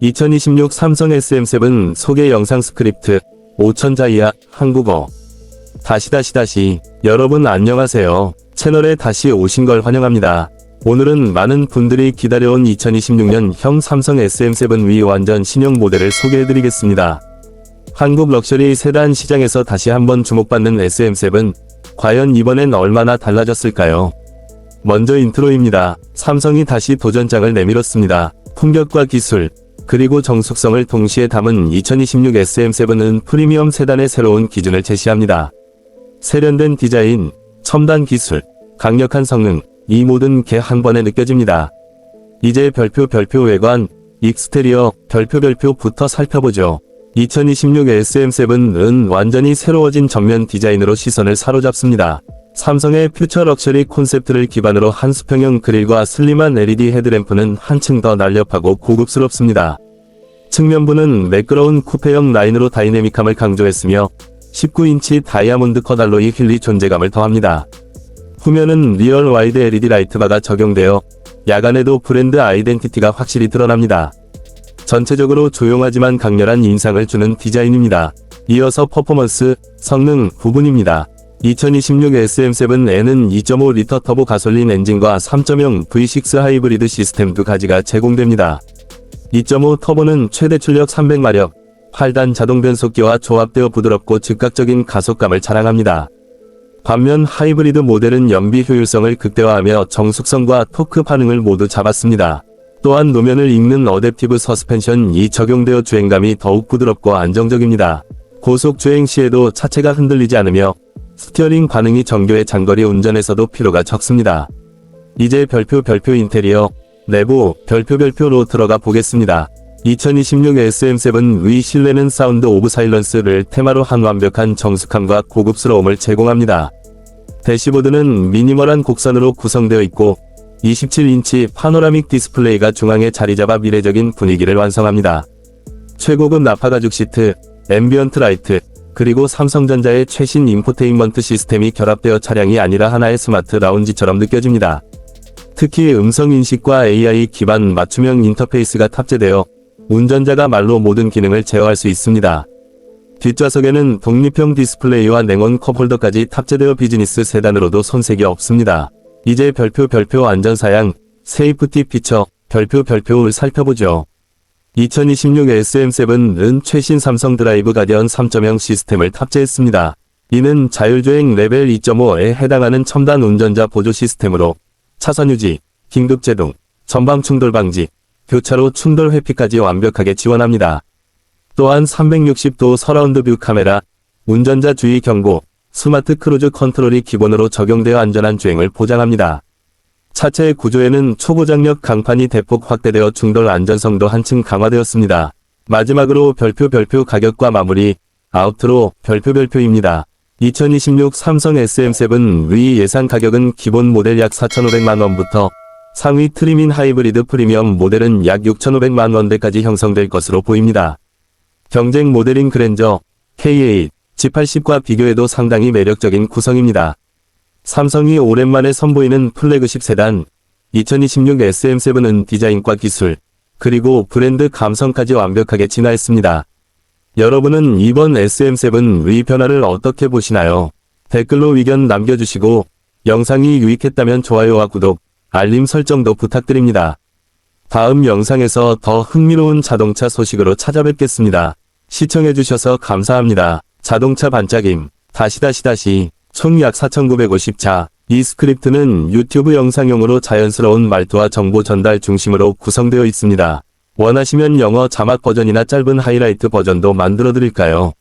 2026 삼성 SM7 소개 영상 스크립트 5000자 이하 한국어 다시 다시 다시 여러분 안녕하세요. 채널에 다시 오신 걸 환영합니다. 오늘은 많은 분들이 기다려온 2026년 형 삼성 SM7 위 완전 신형 모델을 소개해드리겠습니다. 한국 럭셔리 세단 시장에서 다시 한번 주목받는 SM7 과연 이번엔 얼마나 달라졌을까요? 먼저 인트로입니다. 삼성이 다시 도전장을 내밀었습니다. 품격과 기술, 그리고 정숙성을 동시에 담은 2026 SM7은 프리미엄 세단의 새로운 기준을 제시합니다. 세련된 디자인, 첨단 기술, 강력한 성능, 이 모든 게 한 번에 느껴집니다. 이제 별표 별표 외관, 익스테리어, 별표 별표부터 살펴보죠. 2026 SM7은 완전히 새로워진 정면 디자인으로 시선을 사로잡습니다. 삼성의 퓨처 럭셔리 콘셉트를 기반으로 한 수평형 그릴과 슬림한 LED 헤드램프는 한층 더 날렵하고 고급스럽습니다. 측면부는 매끄러운 쿠페형 라인으로 다이내믹함을 강조했으며 19인치 다이아몬드 컷 알로이 휠이 존재감을 더합니다. 후면은 리얼 와이드 LED 라이트바가 적용되어 야간에도 브랜드 아이덴티티가 확실히 드러납니다. 전체적으로 조용하지만 강렬한 인상을 주는 디자인입니다. 이어서 퍼포먼스, 성능 부분입니다. 2026 SM7N은 2.5리터 터보 가솔린 엔진과 3.0 V6 하이브리드 시스템 두 가지가 제공됩니다. 2.5 터보는 최대 출력 300마력, 8단 자동 변속기와 조합되어 부드럽고 즉각적인 가속감을 자랑합니다. 반면 하이브리드 모델은 연비 효율성을 극대화하며 정숙성과 토크 반응을 모두 잡았습니다. 또한 노면을 잇는 어댑티브 서스펜션이 적용되어 주행감이 더욱 부드럽고 안정적입니다. 고속 주행 시에도 차체가 흔들리지 않으며 스티어링 반응이 정교해 장거리 운전에서도 피로가 적습니다. 이제 별표 별표 인테리어, 내부 별표 별표로 들어가 보겠습니다. 2026 SM7 위 실내는 사운드 오브 사일런스를 테마로 한 완벽한 정숙함과 고급스러움을 제공합니다. 대시보드는 미니멀한 곡선으로 구성되어 있고 27인치 파노라믹 디스플레이가 중앙에 자리잡아 미래적인 분위기를 완성합니다. 최고급 나파 가죽 시트, 앰비언트 라이트, 그리고 삼성전자의 최신 인포테인먼트 시스템이 결합되어 차량이 아니라 하나의 스마트 라운지처럼 느껴집니다. 특히 음성 인식과 AI 기반 맞춤형 인터페이스가 탑재되어 운전자가 말로 모든 기능을 제어할 수 있습니다. 뒷좌석에는 독립형 디스플레이와 냉온 컵홀더까지 탑재되어 비즈니스 세단으로도 손색이 없습니다. 이제 별표 별표 안전사양, 세이프티 피처, 별표 별표를 살펴보죠. 2026 SM7은 최신 삼성 드라이브 가디언 3.0 시스템을 탑재했습니다. 이는 자율주행 레벨 2.5에 해당하는 첨단 운전자 보조 시스템으로 차선 유지, 긴급 제동, 전방 충돌 방지, 교차로 충돌 회피까지 완벽하게 지원합니다. 또한 360도 서라운드 뷰 카메라, 운전자 주의 경고, 스마트 크루즈 컨트롤이 기본으로 적용되어 안전한 주행을 보장합니다. 차체의 구조에는 초고장력 강판이 대폭 확대되어 중돌 안전성도 한층 강화되었습니다. 마지막으로 별표 별표 가격과 마무리, 아웃트로 별표 별표입니다. 2026 삼성 SM7 위 예상 가격은 기본 모델 약 4,500만원부터 상위 트림인 하이브리드 프리미엄 모델은 약 6,500만 원대까지 형성될 것으로 보입니다. 경쟁 모델인 그랜저, K8, G80과 비교해도 상당히 매력적인 구성입니다. 삼성이 오랜만에 선보이는 플래그십 세단, 2026 SM7은 디자인과 기술, 그리고 브랜드 감성까지 완벽하게 진화했습니다. 여러분은 이번 SM7 위 변화를 어떻게 보시나요? 댓글로 의견 남겨주시고, 영상이 유익했다면 좋아요와 구독, 알림 설정도 부탁드립니다. 다음 영상에서 더 흥미로운 자동차 소식으로 찾아뵙겠습니다. 시청해주셔서 감사합니다. 자동차 반짝임, 다시 다시 다시, 총 약 4950차, 이 스크립트는 유튜브 영상용으로 자연스러운 말투와 정보 전달 중심으로 구성되어 있습니다. 원하시면 영어 자막 버전이나 짧은 하이라이트 버전도 만들어 드릴까요?